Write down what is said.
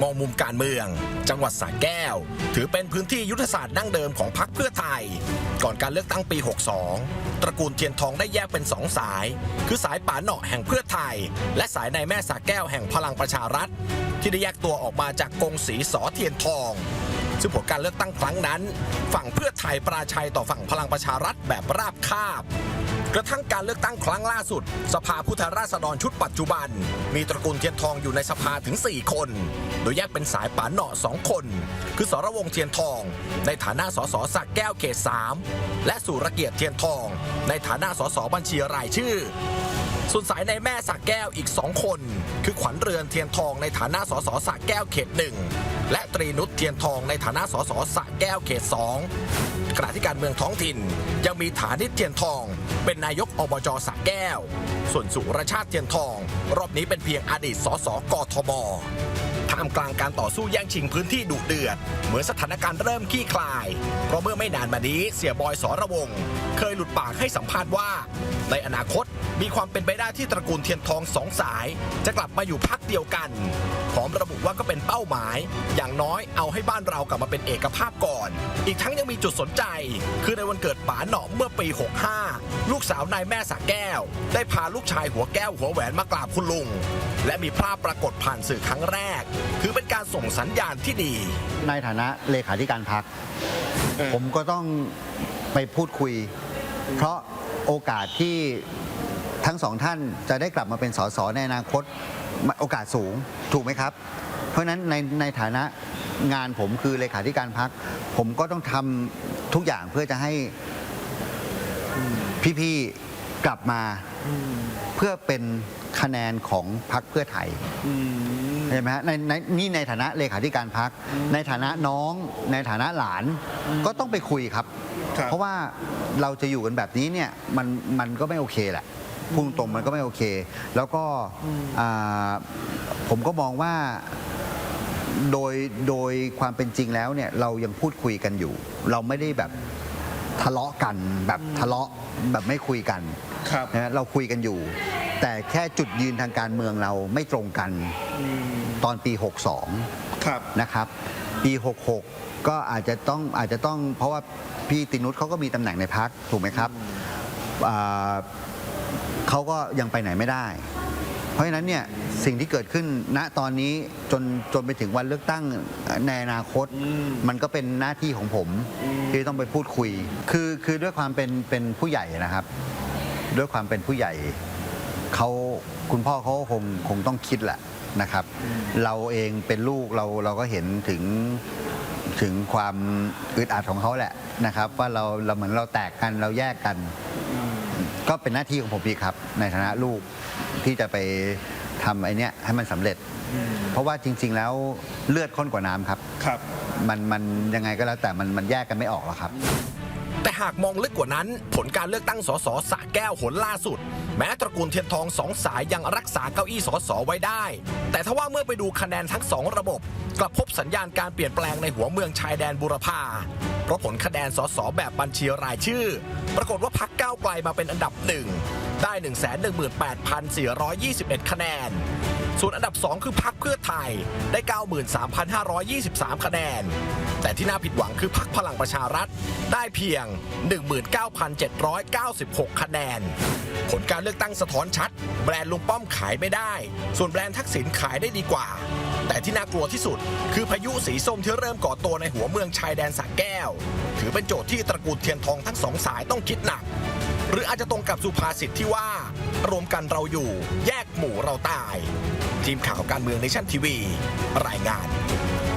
มองมุมการเมือง จังหวัดสระแก้ว ถือเป็นพื้นที่ยุทธศาสตร์ดั้งเดิมของพรรคเพื่อไทย ก่อนการเลือกตั้งปี 62 ตระกูลเทียนทองได้แยกเป็นสองสาย คือสายป่าเหนาะแห่งเพื่อไทย และสายในแม่สระแก้วแห่งพลังประชารัฐ ที่ได้แยกตัวออกมาจากกงสีสอเทียนทองซึ่งผลการเลือกตั้งครั้งนั้น ฝั่งเพื่อไทยปราชัยต่อฝั่งพลังประชารัฐแบบราบคาบ กระทั่งการเลือกตั้งครั้งล่าสุด สภาผู้แทนราษฎรชุดปัจจุบัน มีตระกูลเทียนทองอยู่ในสภาถึง 4 คน โดยแยกเป็นสายป่าเหนาะ2คน คือสรวงเทียนทอง ในฐานะสสสักแก้วเขต 3 และสุรเกียรติเทียนทอง ในฐานะสสบัญชีรายชื่อส่วนสายในแม่สักแก้วอีก 2 คน คือขวัญเรือนเทียนทองในฐานะสสสักแก้วเขตหนึ่ง และตรีนุชเทียนทองในฐานะสสสักแก้วเขตสองขณะที่การเมืองท้องถิ่น ยังมีฐานิตเทียนทอง เป็นนายกอบจสักแก้ว ส่วนสุรชาติเทียนทอง รอบนี้เป็นเพียงอดีตสสกทมท่ามกลางการต่อสู้แย่งชิงพื้นที่ดุเดือด เหมือนสถานการณ์เริ่มขี้คลาย เพราะเมื่อไม่นานมานี้เสียบอยสระวง เคยหลุดปากให้สัมภาษณ์ว่า ในอนาคต มีความเป็นไปได้ที่ตระกูลเทียนทองสองสาย จะกลับมาอยู่พักเดียวกัน พร้อมระบุว่าก็เป็นเป้าหมาย อย่างน้อยเอาให้บ้านเรากลับมาเป็นเอกภาพก่อน อีกทั้งยังมีจุดสนใจ คือในวันเกิดป๋าหนอมเมื่อปี 65 ลูกสาวนายแม่สักแก้ว ได้พาลูกชายหัวแก้วหัวแหวนมากราบคุณลุง และมีภาพปรากฏผ่านสื่อครั้งแรกถือเป็นการส่งสัญญาณที่ดี ในฐานะเลขาธิการพักผมก็ต้องไปพูดคุย เพราะโอกาสที่ ทั้งสองท่านจะได้กลับมาเป็นสสในอนาคตโอกาสสูงถูกไหมครับ เพราะฉะนั้นในในฐานะงานผมคือเลขาธิการพัก ผมก็ต้องทำทุกอย่างเพื่อจะให้พี่ๆกลับมาเพื่อเป็นคะแนนของพักเพื่อไทยใช่ไหมฮะในในนี่ในฐานะเลขาธิการพัก ในฐานะน้อง ในฐานะหลานก็ต้องไปคุยครับครับเพราะว่าเราจะอยู่กันแบบนี้เนี่ยมันมันก็ไม่โอเคแหละ พูดตรงๆมันก็ไม่โอเค แล้วก็อ่าผมก็มองว่าโดยโดยความเป็นจริงแล้วเนี่ยเรายังพูดคุยกันอยู่ เราไม่ได้แบบทะเลาะกันแบบทะเลาะแบบไม่คุยกันครับนะฮะเราคุยกันอยู่ แต่แค่จุดยืนทางการเมืองเราไม่ตรงกันตอนปี 62 ครับ นะครับปี 66 ก็อาจจะต้องอาจจะต้องเพราะว่าพี่ตินุชเขาก็มีตำแหน่งในพักถูกไหมครับอ่า เขาก็ยังไปไหนไม่ได้ เพราะฉะนั้นเนี่ยสิ่งที่เกิดขึ้นณตอนนี้จนจนไปถึงวันเลือกตั้งในอนาคต มันก็เป็นหน้าที่ของผมที่ต้องไปพูดคุย คือคือด้วยความเป็นเป็นผู้ใหญ่นะครับ ด้วยความเป็นผู้ใหญ่เขาคุณพ่อเขาคงคงต้องคิดแหละนะครับ เราเองเป็นลูกเราเราก็เห็นถึงถึงความอึดอัดของเขาแหละนะครับ ว่าเราเราเหมือนเราแตกกันเราแยกกัน ก็เป็นหน้าที่ของผมพี่ครับ ในฐานะลูกที่จะไปทำไอเนี้ยให้มันสำเร็จ เพราะว่าจริง ๆ แล้วเลือดข้นกว่าน้ำครับ ครับ มันมันยังไงก็แล้วแต่มันมันแยกกันไม่ออกหรอกครับแต่หากมองลึกกว่านั้น ผลการเลือกตั้งสสสะแก้วหนล่าสุด แม้ตระกูลเทียนทองสองสายยังรักษาเก้าอี้สสไว้ได้ แต่ถ้าว่าเมื่อไปดูคะแนนทั้งสองระบบ กลับพบสัญญาณการเปลี่ยนแปลงในหัวเมืองชายแดนบุรพาเพราะผลคะแนนสสแบบบัญชีรายชื่อ ปรากฏว่าพักก้าวไกลมาเป็นอันดับหนึ่ง ได้ 118,421 คะแนน ส่วนอันดับ 2 คือพักเพื่อไทยได้ 93,523 คะแนน แต่ที่น่าผิดหวังคือพักพลังประชารัฐได้เพียง 19,796 คะแนน ผลการเลือกตั้งสะท้อนชัด แบรนด์ลุงป้อมขายไม่ได้ ส่วนแบรนด์ทักษิณขายได้ดีกว่า แต่ที่น่ากลัวที่สุด คือพายุสีส้มที่เริ่มก่อตัวในหัวเมืองชายแดนสระแก้ว ถือเป็นโจทย์ที่ตระกูลเทียนทองทั้งสองสายต้องคิดหนัก หรืออาจจะตรงกับสุภาษิตที่ว่า รวมกันเราอยู่ แยกหมู่เราตาย ทีมข่าวการเมืองในชั้นทีวี รายงาน